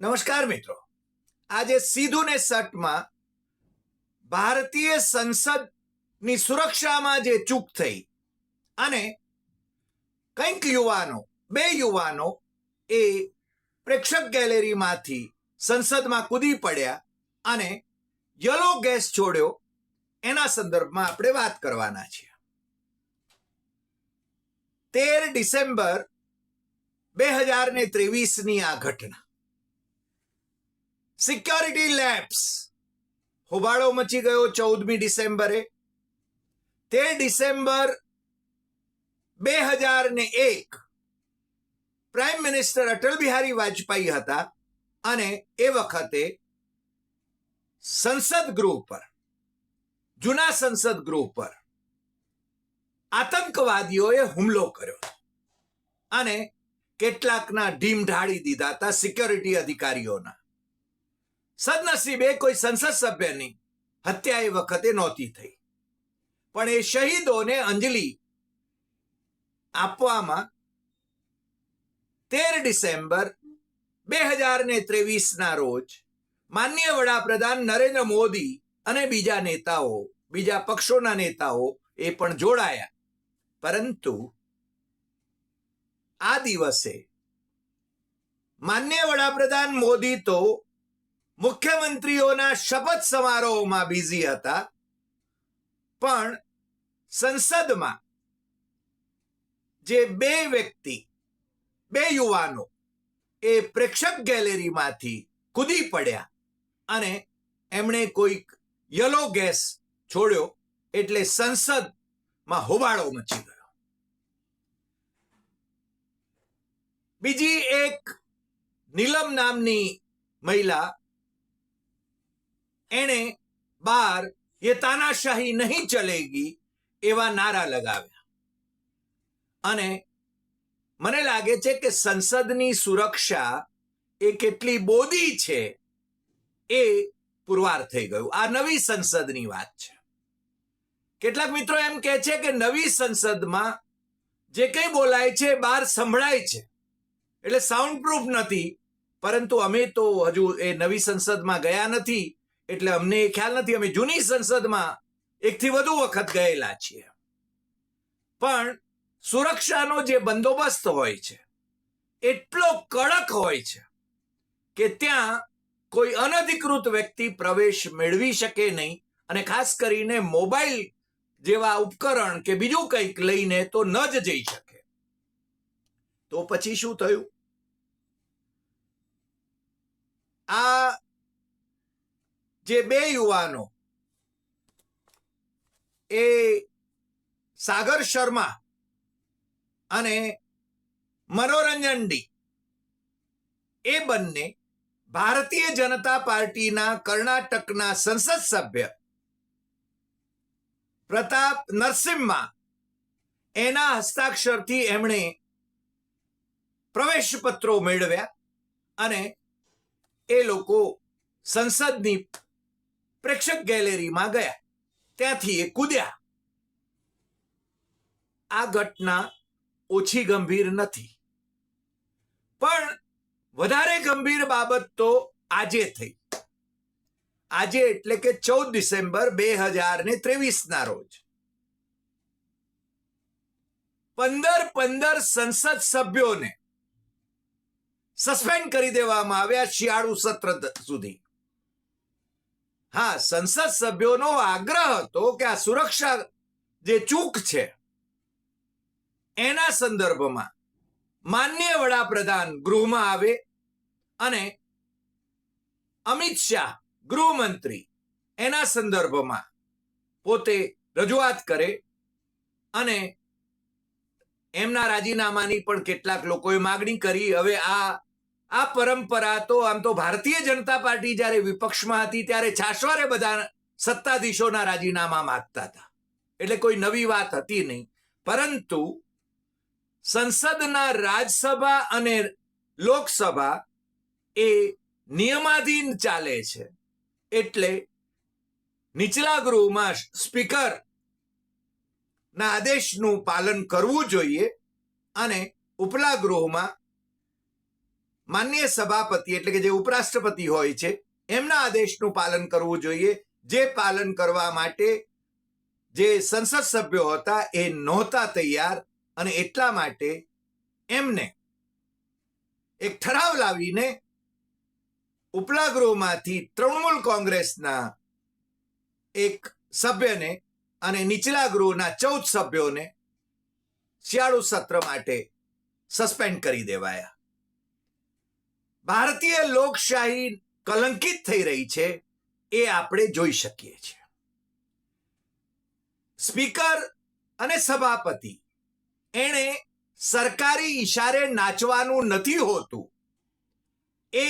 નમસ્કાર મિત્રો. આજે સીધું ને સટમાં ભારતીય સંસદની સુરક્ષામાં જે ચૂક થઈ અને કંઈક યુવાનો, બે યુવાનો એ પ્રેક્ષક ગેલેરીમાંથી સંસદમાં કૂદી પડ્યા અને યલો ગેસ છોડ્યો. એના સંદર્ભમાં આપણે વાત કરવાના છીએ. તેર ડિસેમ્બર બે હજાર ને ત્રેવીસની આ ઘટના. સિક્યોરિટી લેબ્સ હોબાળો મચી ગયો ચૌદમી ડિસેમ્બરે. તે ડિસેમ્બર બે હજાર ને એક પ્રાઇમ મિનિસ્ટર અટલ બિહારી વાજપેયી હતા અને એ વખતે સંસદ ગૃહ પર, જૂના સંસદ ગૃહ પર આતંકવાદીઓએ હુમલો કર્યો અને કેટલાકના ઢીમ ઢાળી દીધા હતા સિક્યોરિટી અધિકારીઓના. સદનસીબે કોઈ સંસદ સભ્યની હત્યા એ વખતે નહોતી થઈ. પણ એ શહીદોને અંજલિ આપવામાં તેર ડિસેમ્બર બે હજાર ને ત્રેવીસના રોજ માન્ય વડાપ્રધાન નરેન્દ્ર મોદી અને બીજા નેતાઓ, બીજા પક્ષોના નેતાઓ એ પણ જોડાયા. પરંતુ આ દિવસે માન્ય વડાપ્રધાન મોદી તો મુખ્યમંત્રીઓના શપથ સમારોહમાં બિઝી હતા. પણ સંસદમાં જે બે વ્યક્તિ, બે યુવાનો એ પ્રેક્ષક ગેલેરીમાંથી કૂદી પડ્યા અને એમણે કોઈક યલો ગેસ છોડ્યો એટલે સંસદમાં હોબાળો મચી ગયો. બીજી એક નીલમ નામની મહિલા એણે બાર એ તાનાશાહી નહીં ચલેગી એવા નારા લગાવ્યા. અને મને લાગે છે કે સંસદની સુરક્ષા એ કેટલી બોધી છે એ પુરવાર થઈ ગયું. આ નવી સંસદની વાત છે. કેટલાક મિત્રો એમ કહે છે કે નવી સંસદમાં જે કંઈ બોલાય છે બહાર સંભળાય છે. એટલે સાઉન્ડ પ્રૂફ નથી, પરંતુ અમે તો હજુ એ નવી સંસદમાં ગયા નથી. એટલે અમને એ ખ્યાલ નથી, અમે જૂની સંસદમાં એકથી વધુ વખત ગયેલા છીએ. પણ સુરક્ષાનો જે બંદોબસ્ત હોય છે, એટલો કડક હોય છે કે ત્યાં કોઈ અનધિકૃત વ્યક્તિ પ્રવેશ મેળવી શકે નહીં અને ખાસ કરીને મોબાઈલ જેવા ઉપકરણ કે બીજું કંઈક લઈને તો ન જ જઈ શકે. તો પછી શું થયું? આ જે બે યુવાનો, એ સાગર શર્મા અને મનોરંજન ડી, એ બંને ભારતીય જનતા પાર્ટીના કર્ણાટકના સંસદ સભ્ય. પ્રતાપ નરસિમ્હા એના હસ્તાક્ષરથી એમણે પ્રવેશ પત્રો મેળવ્યા અને એ લોકો સંસદની પ્રેક્ષક ગેલેરીમાં ગયા. ત્યાંથી એ કૂદ્યા. આ ઘટના ઓછી ગંભીર નથી. પણ વધારે ગંભીર બાબત તો આજે થઈ. આજે એટલે કે ચૌદ ડિસેમ્બર બે હજાર ને ત્રેવીસ ના રોજ. પંદર પંદર સંસદ સભ્યોને સસ્પેન્ડ કરી દેવામાં આવ્યા શિયાળુ સત્ર સુધી. હા, સંસદ સભ્યોનો આગ્રહ હતો કે આ સુરક્ષા જે ચૂક છે, એના સંદર્ભમાં માન્ય વડાપ્રધાન ગૃહમાં આવે અને અમિત શાહ, ગૃહમંત્રી, એના સંદર્ભમાં પોતે રજૂઆત કરે અને એમના રાજીનામાની પણ કેટલાક લોકોએ માગણી કરી. હવે આ આ પરંપરા તો આમ તો ભારતીય જનતા પાર્ટી જ્યારે વિપક્ષમાં હતી ત્યારે છાશવારે બધા સત્તાધીશોના રાજીનામા માંગતા હતા. એટલે કોઈ નવી વાત હતી નહીં. પરંતુ સંસદના રાજસભા અને લોકસભા એ નિયમાધીન ચાલે છે. એટલે નીચલા ગૃહમાં સ્પીકર ના આદેશનું પાલન કરવું જોઈએ અને ઉપલા ગૃહમાં માન્ય સભાપતિ એટલે કે જે ઉપરાષ્ટ્રપતિ હોય છે, એમના આદેશનું પાલન કરવું જોઈએ. જે પાલન કરવા માટે જે સંસદ સભ્યો હતા એ નહોતા તૈયાર અને એટલા માટે એમને એક ઠરાવ લાવીને ઉપલા ગૃહમાંથી તૃણમૂલ કોંગ્રેસના એક સભ્યને અને નીચલા ગૃહના ચૌદ સભ્યોને શિયાળુ સત્ર માટે સસ્પેન્ડ કરી દેવાયા. ભારતીય લોકશાહી કલંકિત થઈ રહી છે એ આપણે જોઈ શકીએ છીએ. સ્પીકર અને સભાપતિ એણે સરકારી ઈશારે નાચવાનું નથી હોતું. એ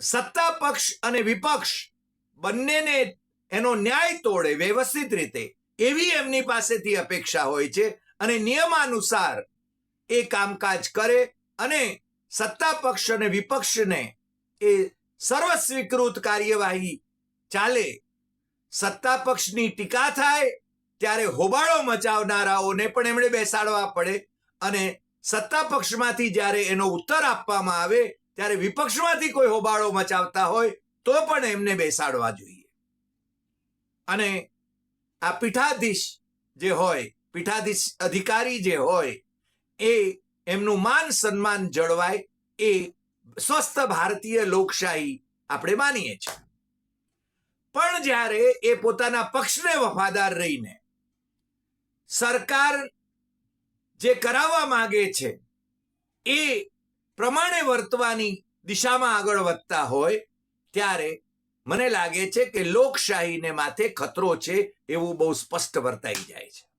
સત્તા પક્ષ અને વિપક્ષ બંનેને એનો ન્યાય તોડે વ્યવસ્થિત રીતે એવી એમની પાસેથી અપેક્ષા હોય છે અને નિયમાનુસાર એ કામકાજ કરે અને સત્તા પક્ષ અને વિપક્ષને એ સર્વ સ્વીકૃત કાર્યવાહી ચાલે. સત્તા પક્ષની ટીકા થાય ત્યારે હોબાળો મચાવનારાઓને પણ એમણે બેસાડવા પડે અને સત્તા પક્ષમાંથી જ્યારે એનો ઉત્તર આપવામાં આવે ત્યારે વિપક્ષમાંથી કોઈ હોબાળો મચાવતા હોય તો પણ એમને બેસાડવા જોઈએ. અને આ પીઠાધીશ જે હોય, પીઠાધીશ અધિકારી જે હોય, એ એમનું માન સન્માન જળવાય એ સ્વસ્થ ભારતીય લોકશાહી આપણે માનીએ છીએ. પણ જ્યારે એ પોતાના પક્ષને વફાદાર રહીને સરકાર જે કરાવવા માંગે છે, એ પ્રમાણે વર્તવાની દિશામાં આગળ વધતા હોય, ત્યારે મને લાગે છે કે લોકશાહીને માથે ખતરો છે એવું બહુ સ્પષ્ટ વર્તાઈ જાય છે.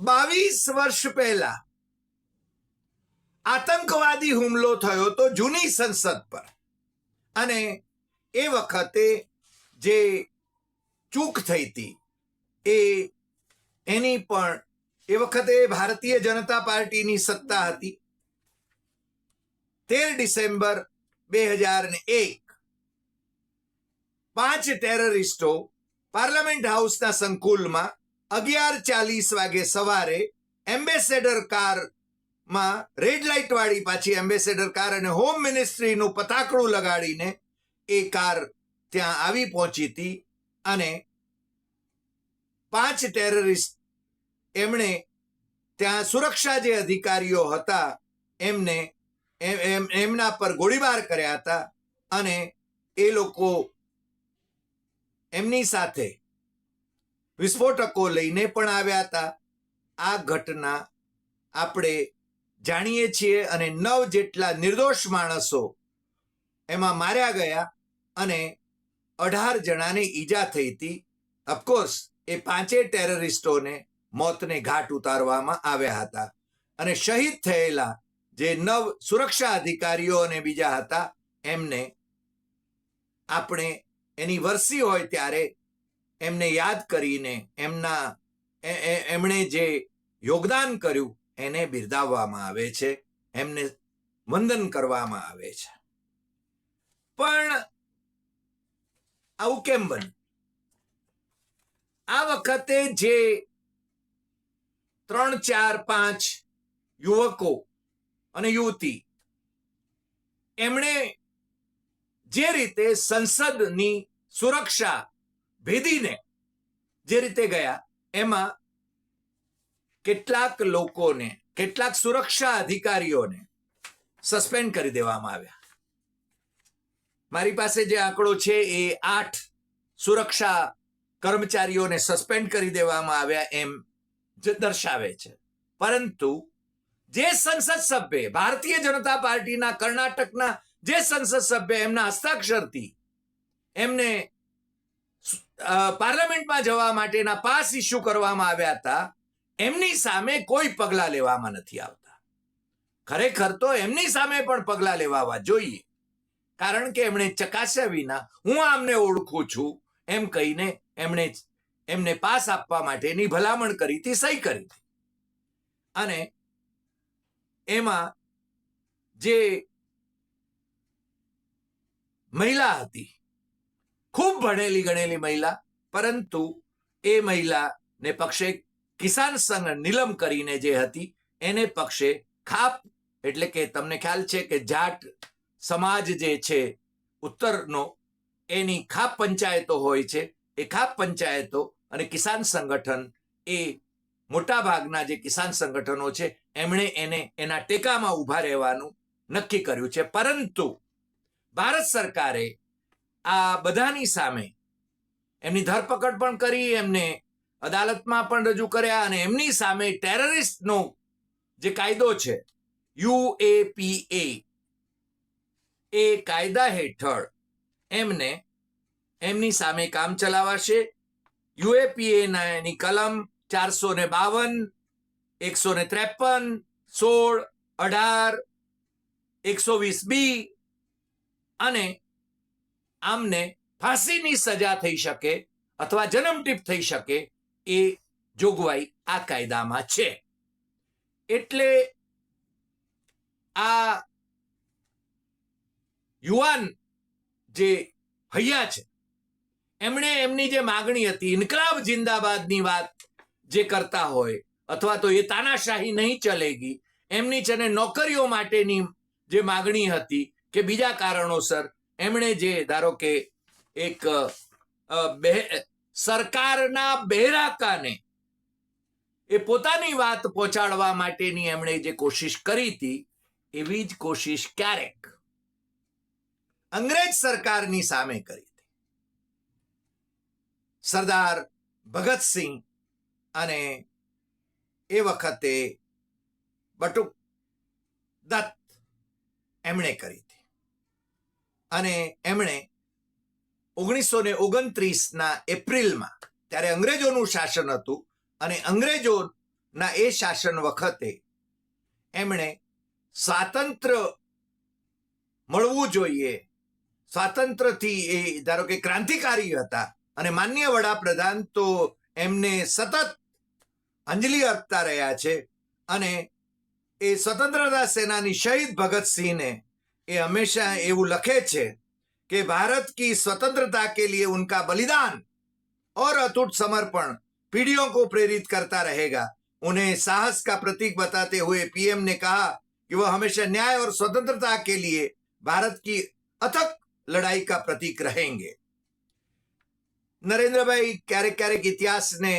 બાવીસ વર્ષ પહેલા આતંકવાદી હુમલો થયો તો જૂની સંસદ પર. અને એ વખતે જે ચૂક થઈ હતી, એ એની પણ, એ વખતે ભારતીય જનતા પાર્ટીની સત્તા હતી. તેર ડિસેમ્બર બે હજાર ને એક, પાંચ ટેરરિસ્ટો પાર્લામેન્ટ હાઉસના સંકુલમાં અગિયાર ચાલીસ વાગે સવારે એમ્બેસેડર કારમાં રેડ લાઇટ વાળી પાછી એમ્બેસેડર કાર અને હોમ મિનિસ્ટ્રીનું પતાકડું લગાડીને એ કાર ત્યાં આવી પહોંચી હતી અને પાંચ ટેરરિસ્ટ એમણે ત્યાં સુરક્ષા જે અધિકારીઓ હતા એમને એમ- એમ- એમના પર ગોળીબાર કર્યા હતા અને એ લોકો એમની સાથે વિસ્ફોટકો લઈને પણ આવ્યા હતા. આ ઘટના આપણે જાણીએ છીએ અને નવ જેટલા નિર્દોષ માણસો એમાં માર્યા ગયા અને અઢાર જણાને ઈજા થઈ હતી. ઓફકોર્સ એ પાંચે ટેરરિસ્ટોને મોતને ઘાટ ઉતારવામાં આવ્યા હતા અને શહીદ થયેલા જે નવ સુરક્ષા અધિકારીઓ અને બીજા હતા એમને આપણે એની વરસી હોય ત્યારે એમને યાદ કરીને એમના એમણે જે યોગદાન કર્યું એને બિરદાવવામાં આવે છે, એમને વંદન કરવામાં આવે છે. પણ આવું કેમ બન્યું? આ વખતે જે ત્રણ, ચાર, પાંચ યુવકો અને યુવતી એમણે જે રીતે સંસદની સુરક્ષા ભેદીને જે રીતે ગયા, એમાં કેટલાક લોકોને, કેટલાક સુરક્ષા અધિકારીઓને સસ્પેન્ડ કરી દેવામાં આવ્યા. મારી પાસે જે આંકડો છે એ આઠ સુરક્ષા કર્મચારીઓને સસ્પેન્ડ કરી દેવામાં આવ્યા એમ જે દર્શાવે છે. પરંતુ જે સંસદ સભ્ય, ભારતીય જનતા પાર્ટીના કર્ણાટકના જે સંસદ સભ્ય, એમના હસ્તાક્ષરથી એમને પાર્લામેન્ટમાં જવા માટેના પાસ ઇસ્યુ કરવામાં આવ્યા હતા. એમની સામે કોઈ પગલાં લેવામાં નથી આવતા. ખરેખર તો એમની સામે પણ પગલાં લેવાવા જોઈએ. કારણ કે એમણે ચકાસ્યા વિના હું આમને ઓળખું છું. એમ કહીને એમણે એમને પાસ આપવા માટેની ભલામણ કરી હતી, સહી કરી હતી. અને એમાં જે મહિલા હતી ખૂબ ભણેલી, ગણેલી મહિલા, પરંતુ એ મહિલાને પક્ષે કિસાન સંઘ નિલમ કરીને જે હતી, એને પક્ષે ખાપ, એટલે કે તમને ખ્યાલ છે કે જાટ સમાજ જે છે, ઉત્તરનો, એની ખાપ પંચાયતો હોય છે. એ ખાપ પંચાયતો અને કિસાન સંગઠન એ મોટા ભાગના જે કિસાન સંગઠનો છે, એમણે એને એના ટેકામાં ઊભા રહેવાનું નક્કી કર્યું છે. પરંતુ ભારત સરકારે આ બધાની સામે એમની ધરપકડ પણ કરી, એમને અદાલતમાં પણ રજૂ કર્યા અને એમની સામે ટેરરિસ્ટનો જે કાયદો છે યુએપીએ એ કાયદા હેઠળ એમને એમની સામે કામ ચલાવાશે. યુએપીએના એની કલમ ચારસો ને બાવન, એકસો ને ત્રેપન, સોળ, અઢાર, એકસો વીસ બી અને આમને ફાંસીની સજા થઈ શકે અથવા જન્મટીપ થઈ શકે એ જોગવાઈ આ કાયદામાં છે. એટલે આ યુવાન જે હૈયા છે, એમણે એમની જે માગણી હતી, ઇન્કલાબ જિંદાબાદની વાત જે કરતા હોય અથવા તો એ તાનાશાહી નહીં ચલેગી, એમની છે ને નોકરીઓ માટેની જે માગણી હતી કે બીજા કારણોસર એમણે જે, ધારો કે એક સરકારના બહેરાકાને એ પોતાની વાત પહોંચાડવા માટેની એમણે જે કોશિશ કરી હતી, એવી જ કોશિશ ક્યારેક અંગ્રેજ સરકારની સામે કરી હતી. સરદાર ભગતસિંહ અને એ વખતે બટુક દત્ત એમણે કરી અને એમણે ઓગણીસો ને ઓગણત્રીસના એપ્રિલમાં, ત્યારે અંગ્રેજોનું શાસન હતું અને અંગ્રેજોના એ શાસન વખતે એમણે સ્વાતંત્ર્ય મળવું જોઈએ. સ્વાતંત્ર્યથી એ ધારો કે ક્રાંતિકારી હતા અને માન્ય વડાપ્રધાન તો એમને સતત અંજલિ અર્પતા રહ્યા છે અને એ સ્વતંત્રતા સેનાની શહીદ ભગતસિંહને એ હંમેશા એવું લખે છે कि भारत की स्वतंत्रता के लिए उनका बलिदान और अटूट समर्पण पीढ़ियों को प्रेरित करता रहेगा उन्हें साहस का प्रतीक बताते हुए पीएम ने कहा कि वह हमेशा न्याय और स्वतंत्रता के लिए भारत की अथक लड़ाई का प्रतीक रहेंगे નરેન્દ્રભાઈ ક્યારેક ક્યારેક ઇતિહાસને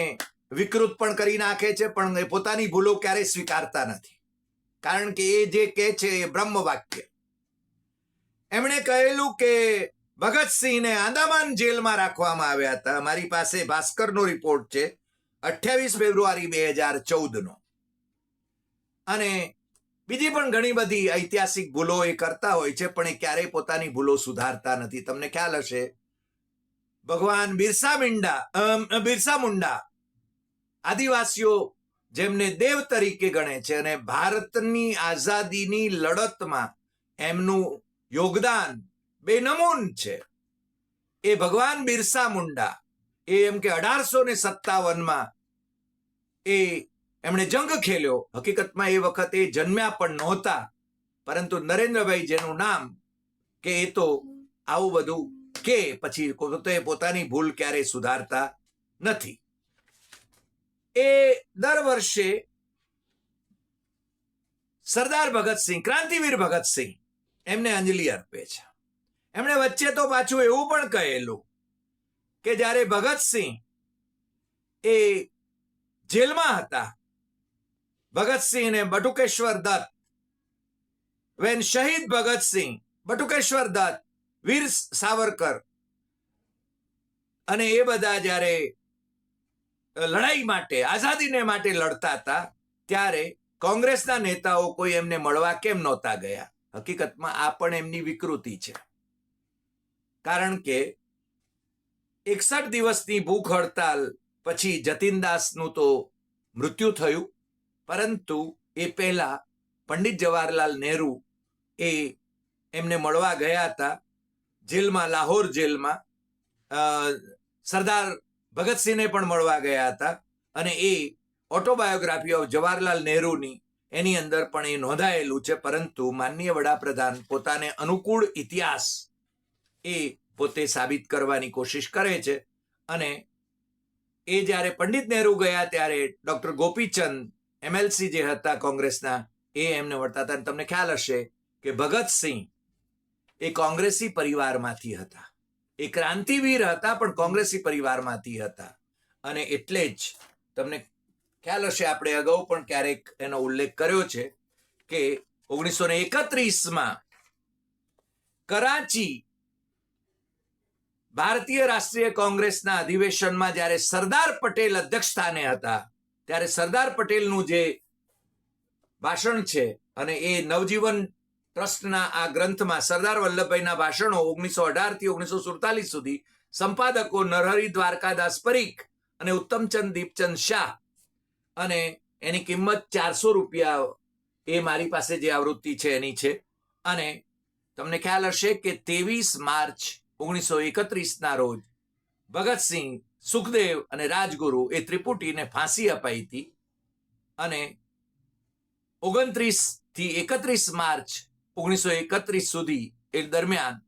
વિકૃત પણ કરી નાખે છે પણ એ પોતાની ભૂલો ક્યારેય સ્વીકારતા નથી કારણ કે એ જે કહે છે એ બ્રહ્મ વાક્ય એમણે કહેલું કે ભગતસિંહને આંદામાન જેલમાં રાખવામાં આવ્યા હતા. મારી પાસે ભાસ્કરનો રિપોર્ટ છે, અઠ્યાવીસ ફેબ્રુઆરી બે હજાર ચૌદનો. અને બીજી પણ ઘણી બધી ઐતિહાસિક ભૂલો એ કરતા હોય છે, પણ એ ક્યારેય પોતાની ભૂલો સુધારતા નથી. તમને ખ્યાલ હશે, ભગવાન બિરસા મુંડા બિરસા મુંડા આદિવાસીઓ જેમને દેવ તરીકે ગણે છે અને ભારતની આઝાદીની લડતમાં એમનું યોગદાન બેનમૂન છે. એ ભગવાન બિરસા મુંડા. એ એમ કે અઢારસો ને સત્તાવનમાં એ એમણે જંગ ખેલ્યો. હકીકતમાં એ વખતે જન્મ્યા પણ નહોતા. પરંતુ નરેન્દ્રભાઈ જેનું નામ કે એ તો આવું બધું કે પછી પોતે પોતાની ભૂલ ક્યારેય સુધારતા નથી. એ દર વર્ષે સરદાર ભગતસિંહ, ક્રાંતિવીર ભગતસિંહ એમને અંજલિ અર્પે છે. એમણે વચ્ચે તો પાછું એવું પણ કહેલું કે જ્યારે ભગતસિંહ એ જેલમાં હતા ભગતસિંહ ને બટુકેશ્વર દત્ત વેન શહીદ ભગતસિંહ બટુકેશ્વર દત્ત, વીર સાવરકર અને એ બધા જ્યારે લડાઈ માટે, આઝાદીને માટે લડતા હતા, ત્યારે કોંગ્રેસના નેતાઓ કોઈ એમને મળવા કેમ નહોતા ગયા? હકીકતમાં આ પણ એમની વિકૃતિ છે. કારણ કે એકસઠ દિવસની ભૂખ હડતાલ પછી જતીનદાસનું તો મૃત્યુ થયું, પરંતુ એ પહેલા પંડિત જવાહરલાલ નહેરુ એ એમને મળવા ગયા હતા જેલમાં, લાહોર જેલમાં. સરદાર ભગતસિંહને પણ મળવા ગયા હતા અને એ ઓટોબાયોગ્રાફી ઓફ જવાહરલાલ નહેરુની એની અંદર પણ એ નોંધાયેલું છે, પરંતુ માનનીય વડાપ્રધાન પોતાને અનુકૂળ ઇતિહાસ એ પોતે સાબિત કરવાની કોશિશ કરે છે અને એ જ્યારે પંડિત નહેરુ ગયા ત્યારે ડોક્ટર ગોપીચંદ એમએલસી જે હતા કોંગ્રેસના, એ એમને વળતા હતા. તમને ખ્યાલ હશે કે ભગતસિંહ એ કોંગ્રેસી પરિવારમાંથી હતા. એ ક્રાંતિવીર હતા પણ કોંગ્રેસી પરિવારમાંથી હતા. અને એટલે જ તમને ખ્યાલ હશે આપણે અગાઉ પણ ક્યારેક એનો ઉલ્લેખ કર્યો છે કે ઓગણીસો ને એકત્રીસમાં કરાચી ભારતીય રાષ્ટ્રીય કોંગ્રેસના અધિવેશનમાં જ્યારે સરદાર પટેલ અધ્યક્ષ સ્થાને હતા, ત્યારે સરદાર પટેલનું જે ભાષણ છે અને એ નવજીવન ટ્રસ્ટના આ ગ્રંથમાં સરદાર વલ્લભભાઈના ભાષણો ઓગણીસો અઢારથી ઓગણીસો સુડતાલીસ સુધી સંપાદકો નરહરી દ્વારકાદાસ પરીખ અને ઉત્તમચંદ દીપચંદ શાહ અને એની કિંમત ચારસો રૂપિયા એ મારી પાસે જે આવૃત્તિ છે એની છે. અને તમને ખ્યાલ હશે કે ત્રેવીસ માર્ચ ઓગણીસો એકત્રીસના રોજ ભગતસિંહ સુખદેવ અને રાજગુરુ એ ત્રિપુટીને ફાંસી અપાઈ હતી. અને ઓગણત્રીસથી એકત્રીસ માર્ચ ઓગણીસો એકત્રીસ સુધી એ દરમિયાન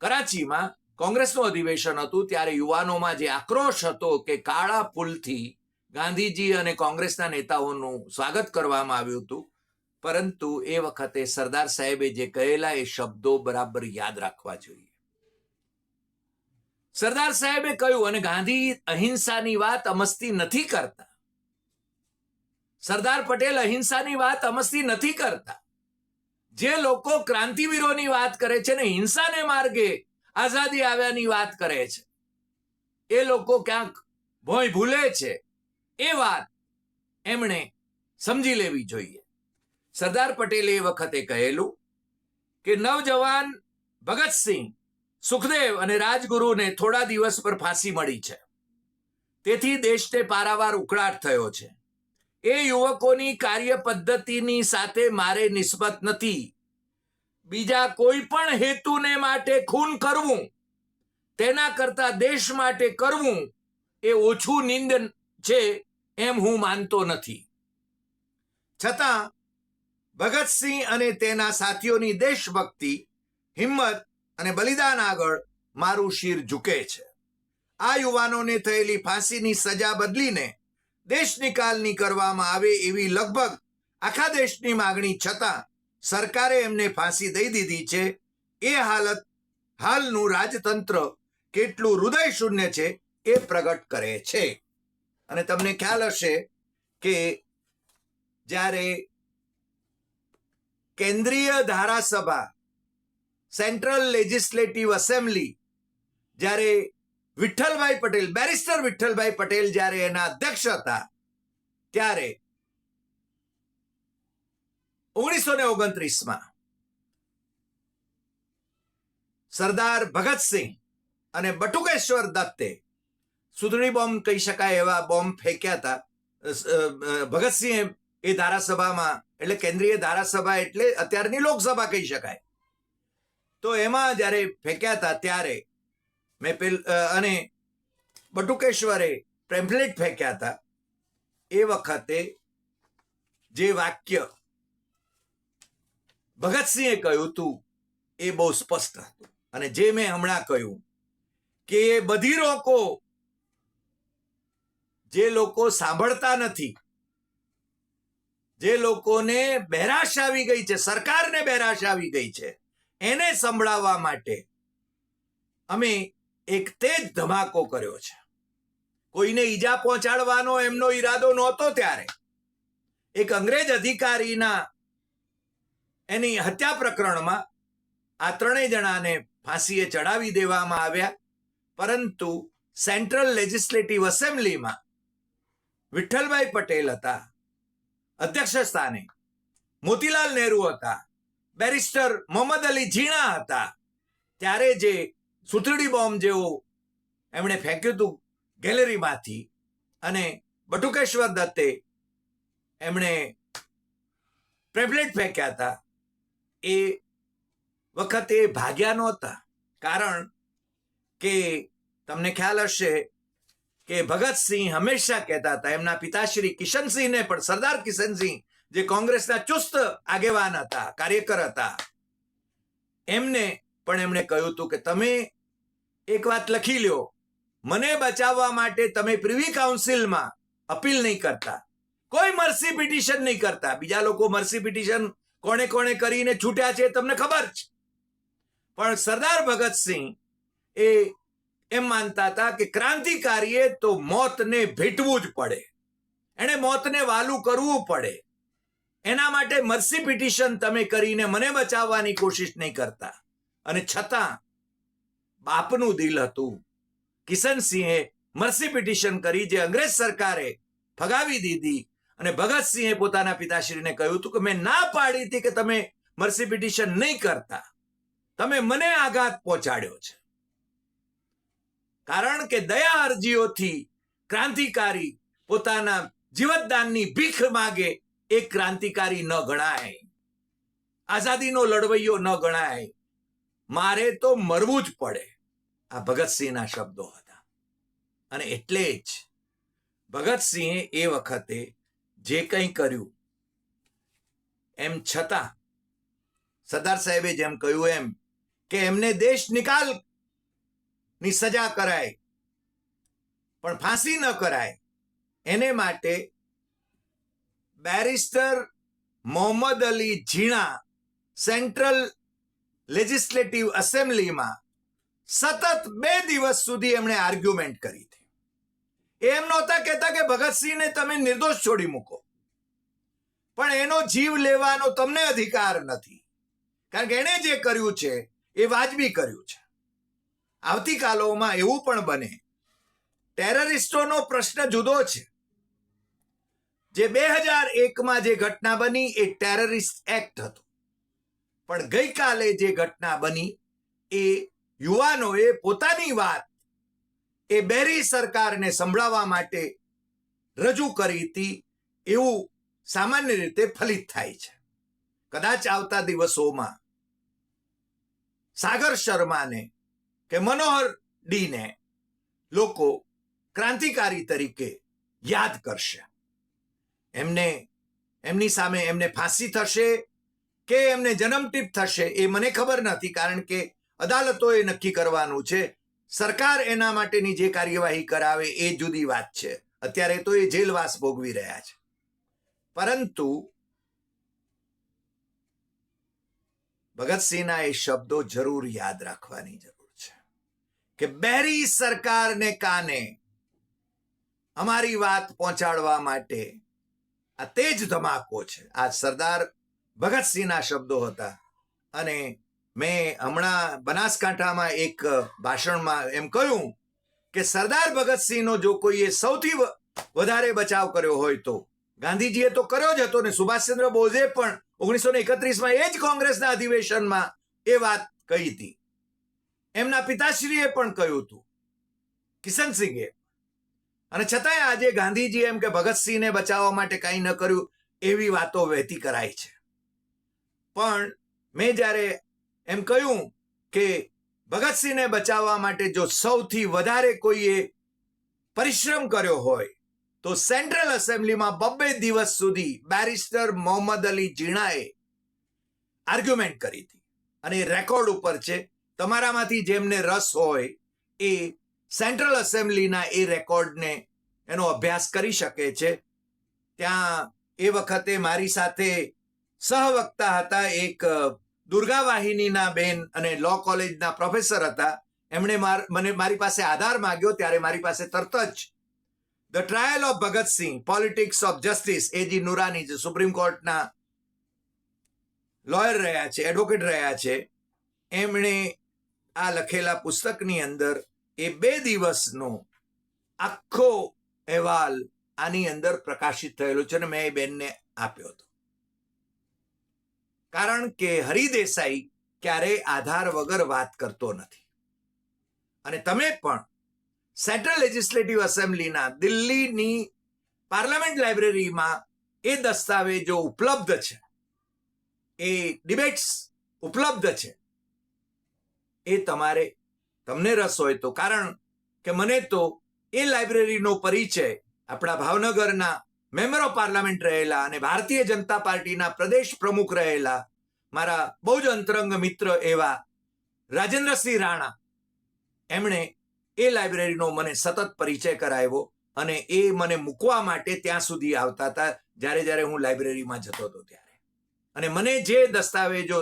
કરાચીમાં કોંગ્રેસનું અધિવેશન હતું, ત્યારે યુવાનોમાં જે આક્રોશ હતો કે કાળા પુલથી ગાંધીજી અને કોંગ્રેસના નેતાઓનું સ્વાગત કરવામાં આવ્યું હતું. પરંતુ એ વખતે સરદાર સાહેબે જે કહેલા એ શબ્દો બરાબર યાદ રાખવા જોઈએ. સરદાર સાહેબે કહ્યું, અને ગાંધી અહિંસાની વાત અમસ્તી નથી કરતા. સરદાર પટેલ અહિંસાની વાત અમસ્તી નથી કરતા. જે લોકો ક્રાંતિવીરોની વાત કરે છે ને હિંસાને માર્ગે આઝાદી આવ્યાની વાત કરે છે, એ લોકો ક્યાંક ભોય ભૂલે છે. એ વાત એમણે સમજી લેવી જોઈએ. સરદાર પટેલે એ વખતે કહેલું કે નવજવાન ભગતસિંહ સુખદેવ અને રાજગુરુને થોડા દિવસ પર ફાંસી મળી છે. તેથી દેશને પારાવાર ઉકળાટ થયો છે. એ યુવકોની કાર્ય પદ્ધતિની સાથે મારે નિસ્બત નથી. બીજા કોઈ પણ હેતુને માટે ખૂન કરવું, તેના કરતા દેશ માટે કરવું એ ઓછું નિંદન છે એમ હું માનતો નથી. છતાં, ભગતસિંહ અને તેના સાથીઓની દેશભક્તિ, હિંમત અને બલિદાન આગળ મારું શિર ઝૂકે છે. આ યુવાનોને થયેલી ફાંસીની સજા બદલીને દેશ નિકાલની કરવામાં આવે એવી લગભગ આખા દેશની માગણી છતાં સરકારે એમને ફાંસી દઈ દીધી છે, એ હાલત, હાલનું રાજતંત્ર કેટલું હૃદય શૂન્ય છે એ પ્રગટ કરે છે. અને તમને ખ્યાલ હશે કે જ્યારે કેન્દ્રીય ધારાસભા, સેન્ટ્રલ લેજિસ્લેટિવ એસેમ્બલી, જ્યારે વિઠ્ઠલભાઈ પટેલ, બેરિસ્ટર વિઠ્ઠલભાઈ પટેલ જ્યારે એના અધ્યક્ષ હતા, ત્યારે ઓગણીસો ને ઓગણત્રીસમાં સરદાર ભગતસિંહ અને બટુકેશ્વર દત્તે સુધણી બોમ્બ કહી શકાય એવા બોમ્બ ફેંક્યા હતા. ભગતસિંહે એ ધારાસભામાં, એટલે કેન્દ્રીય ધારાસભા એટલે અત્યારની લોકસભા કહી શકાય. તો એમાં જ્યારે ફેંક્યા હતા ત્યારે મેં પેલ અને બટુકેશ્વરે પેમ્પલેટ ફેંક્યા હતા. એ વખતે જે વાક્ય ભગતસિંહે કહ્યું હતું, એ બહુ સ્પષ્ટ હતું. અને જે મેં હમણાં કહ્યું, કે એ બધી લોકો જે લોકો સાંભળતા નથી, જે લોકોને બહેરાશ આવી ગઈ છે, સરકારને બહેરાશ આવી ગઈ છે, એને સંભળાવવા માટે અમે એક તેજ ધમાકો કર્યો છે. કોઈને ઈજા પહોંચાડવાનો એમનો ઈરાદો નહોતો ત્યારે. એક અંગ્રેજ અધિકારીના એની હત્યા પ્રકરણમાં આ ત્રણેય જણાને ફાંસીએ ચડાવી દેવામાં આવ્યા, પરંતુ સેન્ટ્રલ લેજિસ્લેટિવ એસેમ્બલીમાં વિઠ્ઠલભાઈ પટેલ હતા. અધ્યક્ષ સ્થાને મોતીલાલ નહેરુ હતા. બેરિસ્ટર મોહમ્મદ અલી ઝીણા હતા. ત્યારે જે સુતરડી બોમ્બ જેવો એમણે ફેંક્યું હતું ગેલેરીમાંથી અને બટુકેશ્વર દત્તે એમણે પેમ્પલેટ ફેંક્યા હતા. એ વખતે ભાગ્યા નહોતા. કારણ કે તમને ખ્યાલ હશે કે ભગતસિંહ હંમેશા કહેતા હતા, એમના પિતાશ્રી કિશનસિંહને પણ, સરદાર કિશનસિંહ જે કોંગ્રેસના ચુસ્ત આગેવાન હતા, કાર્યકર હતા. એમને પણ એમણે કહ્યું હતું કે, તમે એક વાત લખી લ્યો. મને બચાવવા માટે તમે પ્રિવી કાઉન્સિલમાં અપીલ નહીં કરતા. કોઈ મર્સી પિટિશન નહીં કરતા. બીજા લોકો મર્સી પિટિશન કોણે કોણે કરીને છૂટ્યા છે, તમને ખબર છે. પણ સરદાર ભગતસિંહ એ એમ માનતા હતા કે ક્રાંતિકારીએ તો મોતને ભેટવું જ પડે. એણે મોતને વાલું કરવું પડે. એના માટે મર્સી પિટિશન તમે કરીને મને બચાવવાની કોશિશ નહીં કરતા. અને છતાં બાપનું દિલ હતું. કિશનસિંહે મર્સી પિટિશન કરી જે અંગ્રેજ સરકારે ફગાવી દીધી અને ભગતસિંહે પોતાના પિતાશ્રીને કહ્યું હતું કે મેં ના પાડી હતી કે તમે મર્સી પિટિશન નહીં કરતા. તમે મને આઘાત પહોંચાડ્યો છે. કારણ કે દયા અરજીઓથી ક્રાંતિકારી પોતાના જીવતદાનની ભીખ માગે, એ ક્રાંતિકારી ન ગણાય. આઝાદીનો લડવૈયો ન ગણાય. મારે તો મરવું જ પડે. આ ભગતસિંહના શબ્દો હતા. અને એટલે જ ભગતસિંહે એ વખતે જે કંઈ કર્યું, એમ છતાં સરદાર સાહેબે જેમ કહ્યું એમ કે એમને દેશ નિકાલ ની સજા કરાય. પણ ફાંસી ન કરાય. એને માટે બેરિસ્ટર મોહમ્મદ અલી ઝીણા સેન્ટ્રલ લેજિસ્લેટિવ એસેમ્બલીમાં સતત બે દિવસ સુધી એમણે આર્ગ્યુમેન્ટ કરી હતી. એમ નહોતા કહેતા કે ભગતસિંહને તમે નિર્દોષ છોડી મૂકો. પણ એનો જીવ લેવાનો તમને અધિકાર નથી. કારણ કે એણે જે કર્યું છે, એ વાજબી કર્યું છે. આવતીકાલોમાં એવું પણ બને. ટેરરિસ્ટોનો પ્રશ્ન જુદો છે. જે બે હજાર એકમાં જે ઘટના બની એ ટેરરિસ્ટ એક્ટ હતો. પણ ગઈકાલે જે ઘટના બની એ યુવાનોએ પોતાની વાત એ બેરી સરકારને સંભળાવવા માટે રજૂ કરી હતી એવું સામાન્ય રીતે ફલિત થાય છે. કદાચ આવતા દિવસોમાં સાગર શર્માને કે મનોહર ડીને લોકો ક્રાંતિકારી તરીકે યાદ કરશે. એમને, એમની સામે એમને ફાંસી થશે કે એમને જન્મટીપ થશે એ મને ખબર નથી કારણ કે અદાલતોએ નક્કી કરવાનું છે. સરકાર એના માટેની જે કાર્યવાહી કરાવે એ જુદી વાત છે. અત્યારે તો એ જેલવાસ ભોગવી રહ્યા છે. પરંતુ ભગતસિંહના એ શબ્દો જરૂર યાદ રાખવાની જરૂર કે બેરી સરકારને કાને અમારી વાત પહોંચાડવા માટે આ તે જ ધમાકો છે. આ સરદાર ભગતસિંહના શબ્દો હતા. અને મેં હમણાં બનાસકાંઠામાં એક ભાષણમાં એમ કહ્યું કે સરદાર ભગતસિંહનો જો કોઈએ સૌથી વધારે બચાવ કર્યો હોય તો, ગાંધીજીએ તો કર્યો જ હતો ને સુભાષચંદ્ર બોઝે પણ ઓગણીસો એકત્રીસમાં એ જ કોંગ્રેસના અધિવેશનમાં એ વાત કહી હતી. એમના પિતાશ્રીએ પણ કહ્યું હતું, કિશનસિંહે. અને છતાંય આજે ગાંધીજી એમ કે ભગતસિંહને બચાવવા માટે કંઈ ન કર્યું એવી વાતો વહેતી કરાય છે. પણ મેં જ્યારે એમ કહ્યું કે ભગતસિંહને બચાવવા માટે જો સૌથી વધારે કોઈએ પરિશ્રમ કર્યો હોય, તો સેન્ટ્રલ એસેમ્બલીમાં બબ્બે દિવસ સુધી બેરિસ્ટર મોહમ્મદ અલી જીણાએ આર્ગ્યુમેન્ટ કરી હતી. અને એ રેકોર્ડ ઉપર છે તમારામાંથી જેમને રસ હોય, એ સેન્ટ્રલ એસેમ્બલીના એ રેકોર્ડને એનો અભ્યાસ કરી શકે છે. ત્યાં એ વખતે મારી સાથે સહવક્તા હતા એક દુર્ગા વાહિનીના બેન અને લો કોલેજના પ્રોફેસર હતા. એમણે મને મારી પાસે આધાર માગ્યો, ત્યારે મારી પાસે તરત જ the trial of Bhagat Singh politics of justice A G Noorani જે સુપ્રીમ કોર્ટના લોયર રહ્યા છે એડવોકેટ રહ્યા છે. એમણે આ લખેલા પુસ્તકની અંદર એ બે દિવસનો આખો અહેવાલ આની અંદર પ્રકાશિત થયેલો છે અને મેં એ બેનને આપ્યો હતો. કારણ કે હરિદેસાઈ ક્યારેય આધાર વગર વાત કરતો નથી. અને તમે પણ સેન્ટ્રલ લેજિસ્લેટિવ એસેમ્બલીના દિલ્હીની પાર્લામેન્ટ લાઇબ્રેરીમાં એ દસ્તાવેજો ઉપલબ્ધ છે. એ ડિબેટ્સ ઉપલબ્ધ છે. એ તમારે, તમને રસ હોય તો. કારણ કે મને તો એ લાઇબ્રેરીનો પરિચય આપણા ભાવનગરના મેમ્બર ઓફ પાર્લામેન્ટ રહેલા અને ભારતીય જનતા પાર્ટીના પ્રદેશ પ્રમુખ રહેલા મારા બહુ જ અંતરંગ મિત્ર એવા રાજેન્દ્રસિંહ રાણા. એમણે એ લાઇબ્રેરીનો મને સતત પરિચય કરાવ્યો અને એ મને મૂકવા માટે ત્યાં સુધી આવતા હતા, જ્યારે જ્યારે હું લાઇબ્રેરીમાં જતો હતો ત્યારે. અને મને જે દસ્તાવેજો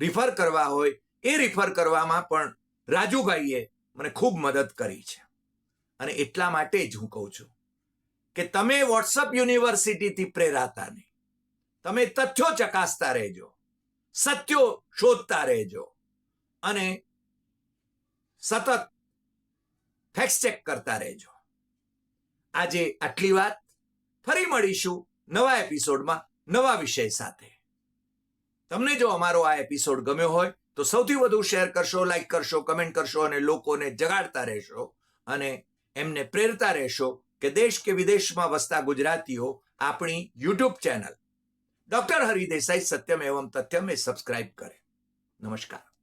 રિફર કરવા હોય એ રિફર કરવામાં પણ રાજુભાઈએ મને ખૂબ મદદ કરી છે. અને એટલા માટે જ હું કહું છું કે તમે વોટ્સઅપ યુનિવર્સિટીથી પ્રેરાતા નહીં. તમે તથ્યો ચકાસતા રહેજો, સત્યો શોધતા રહેજો અને સતત ફેક્સ ચેક કરતા રહેજો. આજે આટલી વાત. ફરી મળીશું નવા એપિસોડમાં નવા વિષય સાથે. તમને જો અમારો આ એપિસોડ ગમ્યો હોય તો સૌથી વધુ શેર કરશો લાઈક કરશો કમેન્ટ કરશો અને લોકોને જગાડતા રહેશો અને એમને પ્રેરતા રહેશો કે દેશ કે વિદેશમાં વસતા ગુજરાતીઓ આપણી યુટ્યુબ ચેનલ. ડોક્ટર હરિદેસાઈ સત્યમ એવમ તથ્યમ એ સબસ્ક્રાઇબ કરે. નમસ્કાર.